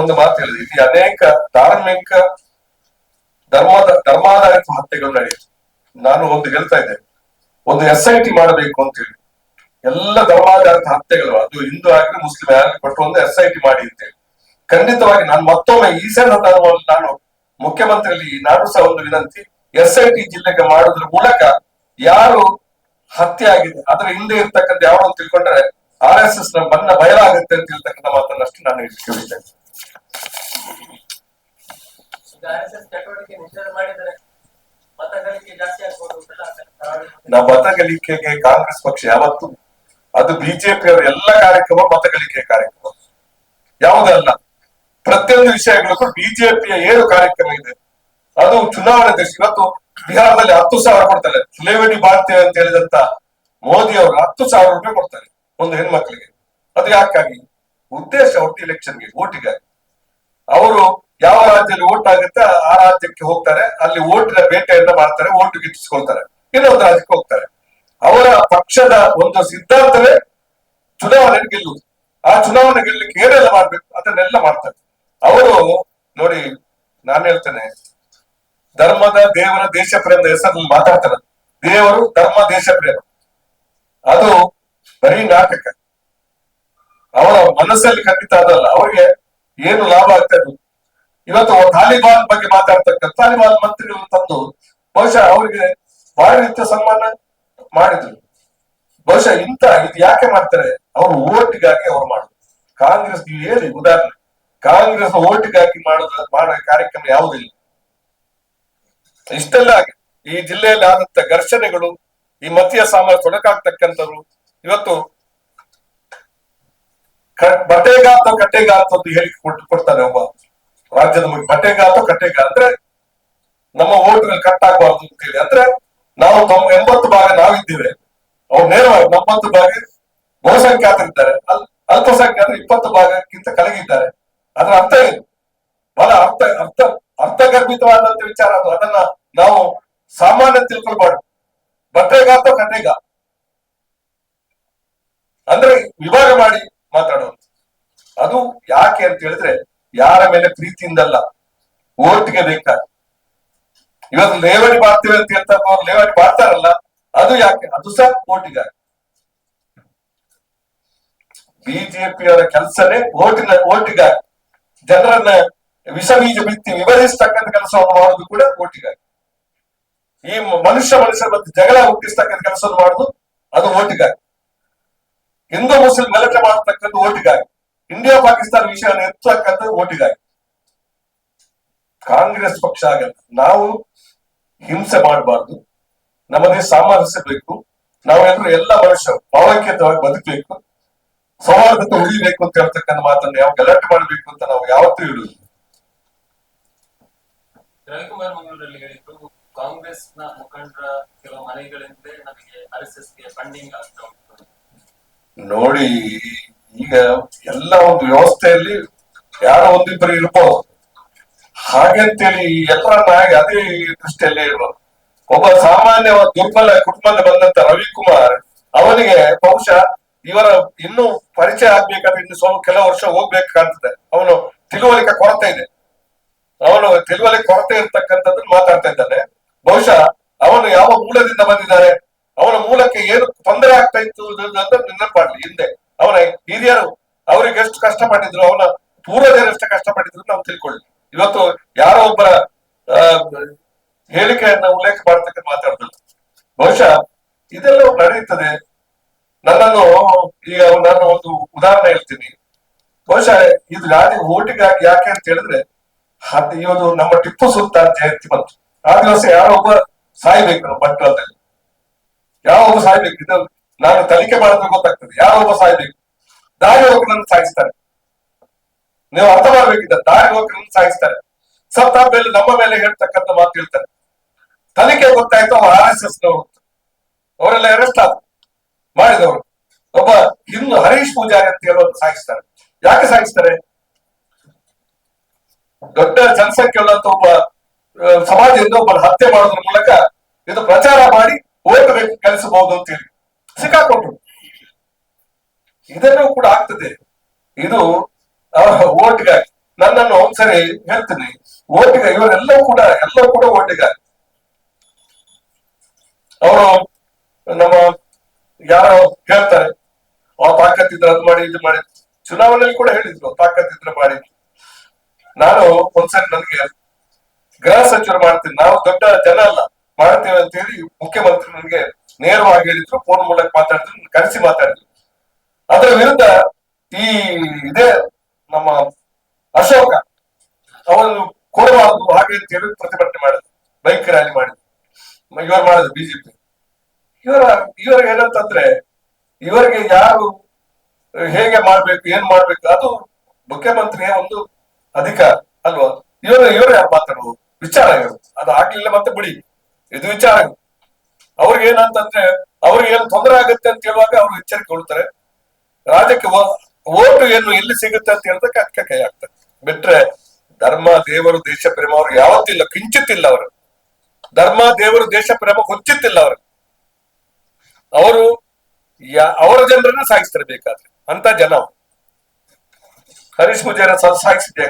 ಒಂದು ಮಾತು ಹೇಳಿದೆ. ಇಲ್ಲಿ ಅನೇಕ ಧಾರ್ಮಿಕ ಧರ್ಮದ ಧರ್ಮಾಧಾರಿತ ಹತ್ಯೆಗಳು ನಡೆಯಿತು. ನಾನು ಒಂದು ಹೇಳ್ತಾ ಇದ್ದೆ. ಒಂದು ಎಸ್ ಐ ಟಿ ಮಾಡಬೇಕು ಅಂತ ಹೇಳಿ. ಎಲ್ಲ ಧರ್ಮಾಧಾರಿತ ಹತ್ಯೆಗಳು, ಅದು ಹಿಂದೂ ಆಗಲಿ ಮುಸ್ಲಿಂ ಆಗಲಿ ಕೊಟ್ಟು ಒಂದು ಎಸ್ ಐ ಟಿ ಮಾಡಿ ಅಂತ ಹೇಳಿ. ಖಂಡಿತವಾಗಿ ನಾನು ಮತ್ತೊಮ್ಮೆ ಈ ಸಂದರ್ಭದಲ್ಲಿ ನಾನು ಮುಖ್ಯಮಂತ್ರಿಯಲ್ಲಿ ನಾನು ಸಹ ಒಂದು ವಿನಂತಿ ಎಸ್ ಐ ಟಿ ಜಿಲ್ಲೆಗೆ ಮಾಡೋದ್ರ ಮೂಲಕ ಯಾರು ಹತ್ಯೆ ಆಗಿದೆ, ಅದರ ಹಿಂದೆ ಇರ್ತಕ್ಕಂಥ ಯಾರು ಅಂತ ತಿಳ್ಕೊಂಡ್ರೆ ಆರ್ ಎಸ್ ಎಸ್ನ ಬಣ್ಣ ಬಯಲಾಗುತ್ತೆ ಅಂತ ಹೇಳ್ತಕ್ಕಂಥ ಮಾತನ್ನಷ್ಟು ನಾನು ಕೇಳಿದ್ದೇನೆ ನಾವು ಮತಗಳಿಕೆಗೆ ಕಾಂಗ್ರೆಸ್ ಪಕ್ಷ ಯಾವತ್ತು, ಅದು ಬಿಜೆಪಿ ಅವರ ಎಲ್ಲ ಕಾರ್ಯಕ್ರಮ ಮತಗಳಿಕೆ ಕಾರ್ಯಕ್ರಮ. ಯಾವುದಲ್ಲ ಪ್ರತಿಯೊಂದು ವಿಷಯಗಳು ಬಿಜೆಪಿಯ ಏನು ಕಾರ್ಯಕ್ರಮ ಇದೆ. ಅದು ಚುನಾವಣೆ ದೇಶ ಇವತ್ತು ಬಿಹಾರದಲ್ಲಿ ಹತ್ತು ಸಾವಿರ ಕೊಡ್ತಾರೆ. ಸುಲೇವಡಿ ಭಾರತೀಯ ಅಂತ ಹೇಳಿದಂತ ಮೋದಿ ಅವರು ಹತ್ತು ಸಾವಿರ ರೂಪಾಯಿ ಕೊಡ್ತಾರೆ ಒಂದು ಹೆಣ್ಮಕ್ಳಿಗೆ. ಅದು ಯಾಕಾಗಿ ಉದ್ದೇಶ ಒಟ್ಟು ಇಲೆಕ್ಷನ್ಗೆ ಓಟಿಗಾಗಿ ಅವರು ಯಾವ ರಾಜ್ಯದಲ್ಲಿ ಓಟ್ ಆಗುತ್ತೆ ಆ ರಾಜ್ಯಕ್ಕೆ ಹೋಗ್ತಾರೆ. ಅಲ್ಲಿ ಓಟಿನ ಬೇಟೆಯನ್ನ ಮಾಡ್ತಾರೆ, ಓಟು ಗಿಟ್ಟಿಸ್ಕೊಳ್ತಾರೆ. ಇನ್ನೊಂದು ರಾಜ್ಯಕ್ಕೆ ಹೋಗ್ತಾರೆ. ಅವರ ಪಕ್ಷದ ಒಂದು ಸಿದ್ಧಾಂತವೇ ಚುನಾವಣೆ ಗೆಲ್ಲುವುದು. ಆ ಚುನಾವಣೆ ಗೆಲ್ಲಕ್ಕೆ ಏನೆಲ್ಲ ಮಾಡ್ಬೇಕು? ಅದನ್ನೆಲ್ಲ ಮಾಡ್ತಾರೆ. ಅವರು ನೋಡಿ, ನಾನು ಹೇಳ್ತೇನೆ, ಧರ್ಮದ ದೇವರ ದೇಶ ಪ್ರೇಮದ ಹೆಸರಲ್ಲಿ ಮಾತಾಡ್ತಾರೆ ದೇವರು ಧರ್ಮ, ದೇಶ ಪ್ರೇಮ. ಅದು ಬರೀ ನಾಟಕ. ಅವರ ಮನಸ್ಸಲ್ಲಿ ಖಂಡಿತ ಅದಲ್ಲ. ಅವರಿಗೆ ಏನು ಲಾಭ ಆಗ್ತಾ ಇದೆ ಇವತ್ತು ತಾಲಿಬಾನ್ ಬಗ್ಗೆ ಮಾತಾಡ್ತಕ್ಕಂಥ ತಾಲಿಬಾನ್ ಮಂತ್ರಿ ತಂದು ಬಹುಶಃ ಅವರಿಗೆ ಬಹಳ ರೀತಿಯ ಸನ್ಮಾನ ಮಾಡಿದ್ರು. ಬಹುಶಃ ಇಂತ ಇದು ಯಾಕೆ ಮಾಡ್ತಾರೆ? ಅವರು ಓಟಿಗಾಗಿ ಅವ್ರು ಮಾಡುದು. ಕಾಂಗ್ರೆಸ್, ನೀವು ಹೇಳಿ ಉದಾಹರಣೆ. ಕಾಂಗ್ರೆಸ್ ಓಟಿಗಾಗಿ ಮಾಡುದ ಮಾಡೋ ಕಾರ್ಯಕ್ರಮ ಯಾವುದಿಲ್ಲ ಇಷ್ಟೆಲ್ಲ ಈ ಜಿಲ್ಲೆಯಲ್ಲಿ ಆದಂತ ಘರ್ಷಣೆಗಳು, ಈ ಮತೀಯ ಸಾಮರ್ಥ್ಯ ತೊಡಕಾಗ್ತಕ್ಕಂಥವ್ರು, ಇವತ್ತು ಬಟ್ಟೆಗಾತ ಕಟ್ಟೆಗಾತ ಅಂತ ಹೇಳಿ ಕೊಟ್ಟು ಕೊಡ್ತಾನೆ ಒಬ್ಬ. ರಾಜ್ಯದ ಮುಖ್ಯ ಅಥವಾ ಕಟ್ಟೆಗ ಅಂದ್ರೆ ನಮ್ಮ ಓಟ್ಗಳು ಕಟ್ ಆಗಬಾರ್ದು ಅಂತ ಹೇಳಿ. ಅಂದ್ರೆ ನಾವು ತಮ್ಮ ಎಂಬತ್ತು ಭಾಗ ನಾವಿದ್ದೇವೆ. ಅವ್ರು ನೇರವಾಗಿ ನಮ್ಮತ್ತು ಭಾಗ ಬಹುಸಂಖ್ಯಾತರಿದ್ದಾರೆ ಅಲ್, ಅಲ್ಪಸಂಖ್ಯಾತರು ಇಪ್ಪತ್ತು ಭಾಗಕ್ಕಿಂತ ಕಲಗಿದ್ದಾರೆ ಅದರ ಅರ್ಥ ಏನು? ಬಹಳ ಅರ್ಥ ಅರ್ಥ, ಅರ್ಥಗರ್ಭಿತವಾದಂತ ವಿಚಾರ ಅದು. ಅದನ್ನ ನಾವು ಸಾಮಾನ್ಯ ತಿಳ್ಕೊಳ್ಬಾರ್ದು. ಅಥವಾ ಕಟ್ಟೆಗ? ಅಂದ್ರೆ ವಿಭಾಗ ಮಾಡಿ ಮಾತಾಡುವಂತ. ಅದು ಯಾಕೆ ಅಂತ ಹೇಳಿದ್ರೆ ಯಾರ ಮೇಲೆ ಪ್ರೀತಿಯಿಂದಲ್ಲ ಓಟ್ಗೆ ಬೇಕಾ ಇವತ್ತು ಲೇವಡಿ ಮಾಡ್ತೀವಿ ಅಂತ ಹೇಳ್ತಾರೆ ಅವ್ರು ಲೇವಡಿ ಮಾಡ್ತಾರಲ್ಲ, ಅದು ಯಾಕೆ? ಅದು ಸಹ ಓಟಿಗಾಗಿ. ಬಿಜೆಪಿಯವರ ಕೆಲಸನೇ ಓಟಿನ, ಓಟಿಗಾಗಿ. ಜನರನ್ನ ವಿಷ ಬೀಜ ಬಿತ್ತಿ ವಿವರಿಸ್ತಕ್ಕಂಥ ಕೆಲಸವನ್ನು ಮಾಡುದು ಕೂಡ ಓಟಿಗಾಗಿ. ಈ ಮನುಷ್ಯ ಮನುಷ್ಯ ಮತ್ತೆ ಜಗಳ ಹುಟ್ಟಿಸ್ತಕ್ಕಂಥ ಕೆಲಸವನ್ನು ಮಾಡುದು, ಅದು ಓಟಿಗಾಗಿ. ಹಿಂದೂ, ಮುಸ್ಲಿಂ ಗಲಾಟೆ ಮಾಡತಕ್ಕಂಥ ಓಟಿಗಾಗಿ. ಇಂಡಿಯಾ ಪಾಕಿಸ್ತಾನ ವಿಷಯನ ಎತ್ತಕ್ಕಂಥದ್ದು ಓಟಿಗಾಗಿ ಕಾಂಗ್ರೆಸ್ ಪಕ್ಷ ಆಗಲ್ಲ. ನಾವು ಹಿಂಸೆ ಮಾಡಬಾರ್ದು. ನಮ್ಮದೇ ಸಾಮರಸ್ಯ ಬೇಕು. ನಾವೆಲ್ಲರೂ ಎಲ್ಲ ಮನುಷ್ಯ ಭಾವೈಕ್ಯತವಾಗಿ ಬದುಕಬೇಕು. ಸೌಹಾರ್ದತೆ ಉಳಿಬೇಕು ಅಂತ ಹೇಳ್ತಕ್ಕಂಥ ಮಾತನ್ನು ಯಾವ ಗಲಾಟೆ ಮಾಡಬೇಕು ಅಂತ ನಾವು ಯಾವತ್ತೂ ಹೇಳುದು ರವಿಕುಮಾರ್ ಮಂಗಳೂರಲ್ಲಿ ಹೇಳಿದ್ರು ಕಾಂಗ್ರೆಸ್ನ ಮುಖಂಡರ ಕೆಲವು ಮನೆಗಳಿಂದ ನಮಗೆ ಆರ್ ಎಸ್ ಎಸ್ಗೆ ಫಂಡಿಂಗ್ ಆಗ್ತಾ ಉಂಟು. ನೋಡಿ ಈಗ ಎಲ್ಲ ಒಂದು ವ್ಯವಸ್ಥೆಯಲ್ಲಿ ಯಾರೋ ಒಂದಿಬ್ಬರು ಇರ್ಬೋದು. ಹಾಗೆ ಅಂತೇಳಿ ಎಲ್ಲರನ್ನ ಅದೇ ದೃಷ್ಟಿಯಲ್ಲಿ ಇರ್ಬೋದು. ಒಬ್ಬ ಸಾಮಾನ್ಯ ದುರ್ಬಲ ಕುಟುಂಬದ ಬಂದಂತ ರವಿಕುಮಾರ್ ಅವನಿಗೆ ಬಹುಶಃ ಇವರ ಇನ್ನೂ ಪರಿಚಯ ಆಗ್ಬೇಕಾದ್ರೆ ಇನ್ನು ಸ್ವಲ್ಪ ಕೆಲವು ವರ್ಷ ಹೋಗ್ಬೇಕು ಕಾಣ್ತದೆ ಅವನು ತಿಳುವಳಿಕೆ ಕೊರತೆ ಇದೆ. ಅವನು ತಿಳುವಳಿಕೆ ಕೊರತೆ ಇರ್ತಕ್ಕಂಥದ್ದು ಮಾತಾಡ್ತಾ ಇದ್ದಾನೆ. ಬಹುಶಃ ಅವನು ಯಾವ ಮೂಲದಿಂದ ಬಂದಿದ್ದಾರೆ, ಅವನ ಮೂಲಕ್ಕೆ ಏನು ತೊಂದರೆ ಆಗ್ತಾ ಇತ್ತು ಅಂತ ನೆನಪಾಡ್ಲಿ ಹಿಂದೆ. ಅವನ ಹಿರಿಯರು, ಅವ್ರಿಗೆ ಎಷ್ಟು ಕಷ್ಟಪಟ್ಟಿದ್ರು, ಅವನ ಪೂರ್ವಜರು ಎಷ್ಟು ಕಷ್ಟಪಟ್ಟಿದ್ರು ನಾವು ತಿಳ್ಕೊಳ್ಳಿ. ಇವತ್ತು ಯಾರೋ ಒಬ್ಬರ ಹೇಳಿಕೆಯನ್ನ ಉಲ್ಲೇಖ ಮಾಡ್ತಕ್ಕ ಮಾತಾಡ್ತಾರೆ ಬಹುಶಃ ಇದೆಲ್ಲ ನಡೆಯುತ್ತದೆ. ನನ್ನನ್ನು, ಈಗ ನಾನು ಒಂದು ಉದಾಹರಣೆ ಹೇಳ್ತೀನಿ. ಬಹುಶಃ ಇದು ಗಾಡಿ ಓಟಿಗಾಗಿ ಯಾಕೆ ಅಂತ ಹೇಳಿದ್ರೆ ಅದು ಇವತ್ತು ನಮ್ಮ ಟಿಪ್ಪು ಸುಲ್ತಾನ್ ಜಯಂತಿ ಬಂತು. ಆ ದಿವಸ ಯಾರೋ ಒಬ್ಬ ಸಾಯ್ಬೇಕು ನಮ್ಮ ಅಂತ ಯಾವ ಒಬ್ಬ ಸಾಯ್ಬೇಕು. ಇದು ನಾನು ತನಿಖೆ ಮಾಡಿದ್ರೆ ಗೊತ್ತಾಗ್ತದೆ. ಯಾರೊಬ್ಬ ಸಾಯ್ಬೇಕು. ದಾರಿ ಹೋಗ್ರನ್ನು ಸಾಯಿಸ್ತಾರೆ. ನೀವು ಅರ್ಥ ಮಾಡ್ಬೇಕಿದ್ದ ದಾರಿ ಹೋಗ್ರನ್ನು ಸಾಯಿಸ್ತಾರೆ. ಸತ್ತ ಮೇಲೆ ನಮ್ಮ ಮೇಲೆ ಹೇಳ್ತಕ್ಕಂತ ಮಾತು ಹೇಳ್ತಾರೆ. ತನಿಖೆ ಗೊತ್ತಾಯ್ತು, ಅವ್ರು ಆರ್ ಎಸ್ ಎಸ್ ನವರು ಅವರೆಲ್ಲ ಅರೆಸ್ಟ್ ಆದ್ರು. ಮಾಡಿದವರು. ಒಬ್ಬ ಇನ್ನು ಹರೀಶ್ ಪೂಜಾರಿ ಅಂತ ಹೇಳೋದು ಸಾಗಿಸ್ತಾರೆ ಯಾಕೆ ಸಾಗಿಸ್ತಾರೆ ದೊಡ್ಡ ಜನಸಂಖ್ಯೆ ಉಳ್ಳಂತ ಒಬ್ಬ ಸಮಾಜದಿಂದ ಒಬ್ಬ ಹತ್ಯೆ ಮಾಡೋದ್ರ ಮೂಲಕ ಇದು ಪ್ರಚಾರ ಮಾಡಿ ಓಟ್ ಗಳಿಸಬಹುದು ಅಂತ ಹೇಳಿ. ಸಿಕ್ಕಾಕೊಂಡ್ರು ಇದೆಲ್ಲೂ ಕೂಡ ಆಗ್ತದೆ. ಇದು ಓಟ್ಗ ಓಟ್ಗಾಗಿ ನನ್ನನ್ನು ಒಂದ್ಸರಿ ಹೇಳ್ತೀನಿ. ಓಟಿಗ ಇವರೆಲ್ಲವೂ ಕೂಡ ಎಲ್ಲವೂ ಕೂಡ ಓಟಿಗ ಅವರು ನಮ್ಮ ಯಾರೋ ಹೇಳ್ತಾರೆ, ಆ, ತಾಕತ್ತಿದ್ರೆ ಅದ್ ಮಾಡಿ, ಇದು ಮಾಡಿ. ಚುನಾವಣೆಯಲ್ಲಿ ಕೂಡ ಹೇಳಿದ್ರು, ತಾಕತ್ತಿದ್ರೆ ಮಾಡಿ. ನಾನು ಒಂದ್ಸರಿ ನನಗೆ ಗೃಹ ಸಚಿವರು ಮಾಡ್ತೀನಿ. ನಾವು ದೊಡ್ಡ ಜನ ಅಲ್ಲ, ಮಾಡ್ತೇವೆ ಅಂತ ಹೇಳಿ ಮುಖ್ಯಮಂತ್ರಿ ನನಗೆ ನೇರವಾಗಿ ಹೇಳಿದ್ರು ಫೋನ್ ಮೂಲಕ ಮಾತಾಡಿದ್ರು ಕರೆಸಿ ಮಾತಾಡಿದ್ರು. ಅದರ ವಿರುದ್ಧ ಈ ಇದೇ ನಮ್ಮ ಅಶೋಕ ಅವನು ಕೊಡಬಾರದು ಹಾಗೆ ಅಂತ ಹೇಳಿ ಪ್ರತಿಭಟನೆ ಮಾಡಿದ್ರು, ಬೈಕ್ ರ್ಯಾಲಿ ಮಾಡಿದ್ರು. ಇವರು ಮಾಡಿದ್ರು ಬಿಜೆಪಿ ಇವರ ಇವರ ಏನಂತಂದ್ರೆ, ಇವರಿಗೆ ಯಾರು ಹೇಗೆ ಮಾಡ್ಬೇಕು, ಏನ್ ಮಾಡ್ಬೇಕು, ಅದು ಮುಖ್ಯಮಂತ್ರಿಯ ಒಂದು ಅಧಿಕಾರ ಅಲ್ವಾ? ಇವರು, ಇವರೇ ಮಾತಾಡುವುದು ವಿಚಾರ ಇರುತ್ತೆ ಅದು ಆಗ್ಲಿಲ್ಲ ಮತ್ತೆ ಬಿಡಿ. ಇದು ವಿಚಾರ ಅವ್ರಿಗೆ ಏನಂತಂದ್ರೆ, ಅವ್ರಿಗೆ ಏನ್ ತೊಂದರೆ ಆಗುತ್ತೆ ಅಂತ ಹೇಳುವಾಗ ಅವ್ರು ಎಚ್ಚರಿಕೆ ಕೊಡ್ತಾರೆ. ರಾಜ್ಯಕ್ಕೆ ಓಟು ಏನು ಎಲ್ಲಿ ಸಿಗುತ್ತೆ ಅಂತ ಹೇಳಿದಕ್ಕೆ ಅದಕ್ಕೆ ಕೈ ಆಗ್ತದೆ ಬಿಟ್ರೆ, ಧರ್ಮ, ದೇವರು, ದೇಶ, ಪ್ರೇಮ ಅವ್ರು ಯಾವತ್ತಿಲ್ಲ, ಕಿಂಚಿತ್ತಿಲ್ಲ ಅವರು. ಧರ್ಮ, ದೇವರು, ದೇಶ, ಪ್ರೇಮ ಕೊಂಚಿತ್ತಿಲ್ಲ ಅವರು. ಅವರು ಅವರ ಜನರನ್ನ ಸಾಗಿಸ್ತಾರೆ ಬೇಕಾದ್ರೆ. ಅಂತ ಜನ ಹರೀಶ್ ಮುಜೇರ ಸಾಗಿಸಿದ್ದೆ